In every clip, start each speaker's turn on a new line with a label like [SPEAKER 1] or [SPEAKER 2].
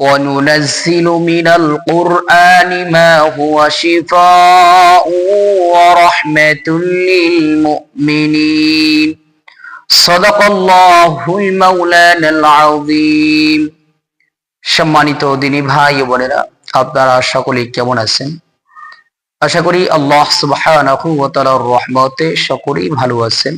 [SPEAKER 1] وننزل من القرآن ما هو شفاء ورحمة للمؤمنين صدق الله المولانا العظيم সম্মানিত দিনী ভাই ও বোনেরা আপনারা সকলে কেমন আছেন আশা করি আল্লাহ সুবহানাহু ওয়া তাআলার রহমতে সকলেই ভালো আছেন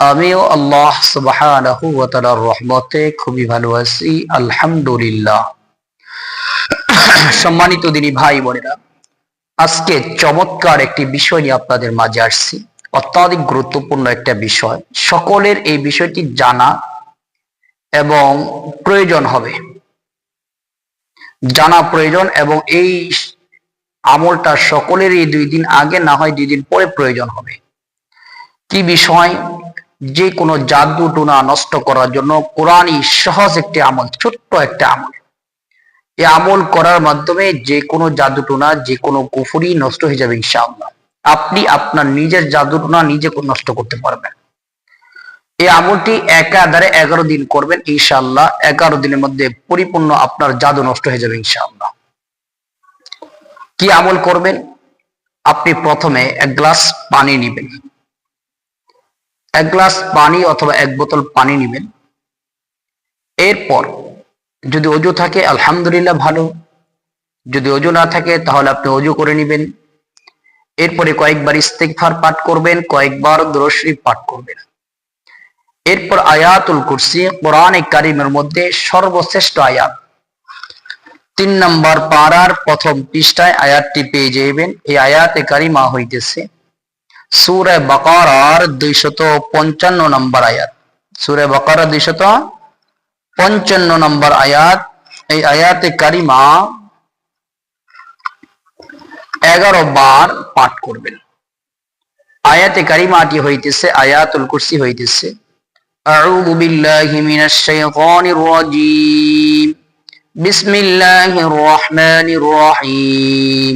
[SPEAKER 1] আমিও আল্লাহ তাআলার রহমতে খুবই ভালো আছি, আলহামদুলিল্লাহ। সম্মানিত দিনী ভাই বোনেরা, আজকে চমৎকার একটি বিষয় নিয়ে আপনাদের মাঝে আসছি। অত্যাধিক গুরুত্বপূর্ণ একটা বিষয়। সকলের এই বিষয়টি জানা এবং প্রয়োজন হবে। জানা প্রয়োজন এবং এই আমলটা সকলের এই দুই দিন আগে, না হয় দুই দিন পরে প্রয়োজন হবে। কি বিষয়? যে কোনো জাদু টুনা নষ্ট করার জন্য কোরআনই সহজ একটি আমল, ছোট্ট একটা আমল। এই আমল করার মাধ্যমে যে কোনো জাদু টুনা যে কোনো কুফুরি নষ্ট হয়ে যাবে ইনশাআল্লাহ। আপনি আপনার নিজের জাদু টুনা নিজে নষ্ট করতে পারবেন। এই আমলটি একাধারে এগারো দিন করবেন ইনশাআল্লাহ। এগারো দিনের মধ্যে পরিপূর্ণ আপনার জাদু নষ্ট হয়ে যাবে ইনশাআল্লাহ। কি আমল করবেন? আপনি প্রথমে এক গ্লাস পানি নেবেন। এক গ্লাস পানি অথবা এক বোতল পানি নেবেন। এরপর যদি অজু থাকে, আলহামদুলিল্লাহ ভালো। যদি অজু না থাকে, তাহলে আপনি অজু করে নেবেন। এরপরে কয়েকবার ইস্তেকফার পাঠ করবেন, কয়েকবার দরশ্রী পাঠ করবেন। এরপর আয়াতুল কুরসি, কোরআনে কারিমের মধ্যে সর্বশ্রেষ্ঠ আয়াত। তিন নম্বর পাড়ার প্রথম পৃষ্ঠায় আয়াতটি পেয়ে যাইবেন এই আয়াতে কারিমা হইতেছে। সুরে বকার দুইশত পঞ্চান্ন নম্বর আয়াত সুরে বকার দুইশত পঞ্চান্ন নম্বর আয়াত এই আয়াতে কারিমা এগারো বার পাঠ করবেন আয়াতে কারিমাটি হইতেছে আয়াতুল কুরসি হইতেছে أعوذ بالله من الشيطان الرجيم بسم الله الرحمن الرحيم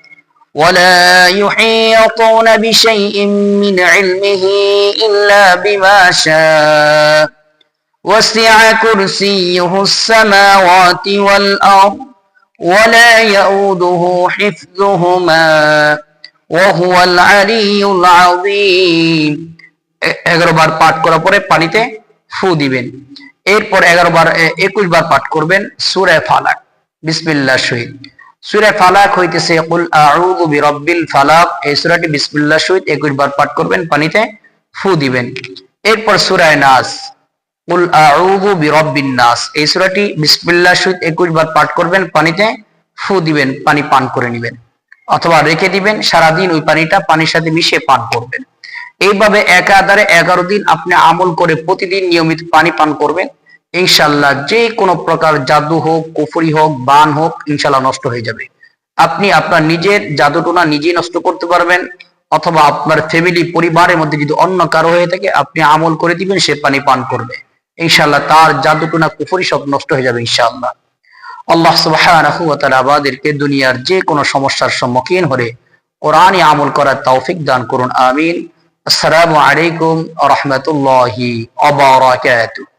[SPEAKER 1] ولا يحيطون بشيء من علمه إلا بما شاء وسع كرسيه السماوات والأرض ولا يؤوده حفظهما وهو العلي العظيم এগারো বার পাঠ করার পরে পানিতে ফু দিবেন এরপর এগারো বার একুশ বার পাঠ করবেন সুরে ফালাক বিসমিল্লাহ শহীদ সুরে ফালাক হইতেছে, কুল আউযু বিরাব্বিল ফালাক এই সূরাটি বিসমিল্লাহ শহীদ একুশ বার পাঠ করবেন, পানিতে ফু দিবেন। এরপর সূরায়ে নাস, কুল আউযু বিরাব্বিন নাস এই সূরাটি বিসমিল্লাহ শহীদ একুশ বার পাঠ করবেন, পানিতে ফু দিবেন, পানি পান করে নেবেন। অথবা রেখে দিবেন, সারাদিন ওই পানিটা পানির সাথে মিশিয়ে পান করবেন। এইভাবে একাধারে এগারো দিন আপনি আমল করে প্রতিদিন নিয়মিত পানি পান করবেন। ইনশাল্লাহ যে কোনো প্রকার জাদু হোক, কুফরি হোক, বান হোক, ইনশাল্লাহ নষ্ট হয়ে যাবে। আপনি আপনার নিজের জাদুটোনা নিজেই নষ্ট করতে পারবেন, অথবা আপনার ফ্যামিলি পরিবারের মধ্যে যদি অন্য কারও হয়ে থাকে, আপনি আমল করে দিবেন, সে পানি পান করবে। ইনশাল্লাহ তার জাদুটোনা, কুফরি সব নষ্ট হয়ে যাবে ইনশাআল্লাহ আল্লাহ তাআলা আমাদেরকে দুনিয়ার যে কোনো সমস্যার সম্মুখীন হলে কোরআনে আমল করার তৌফিক দান করুন, আমিন। আসসালামু আলাইকুম রাহমাতুল্লাহি ওয়া বারাকাতুহু।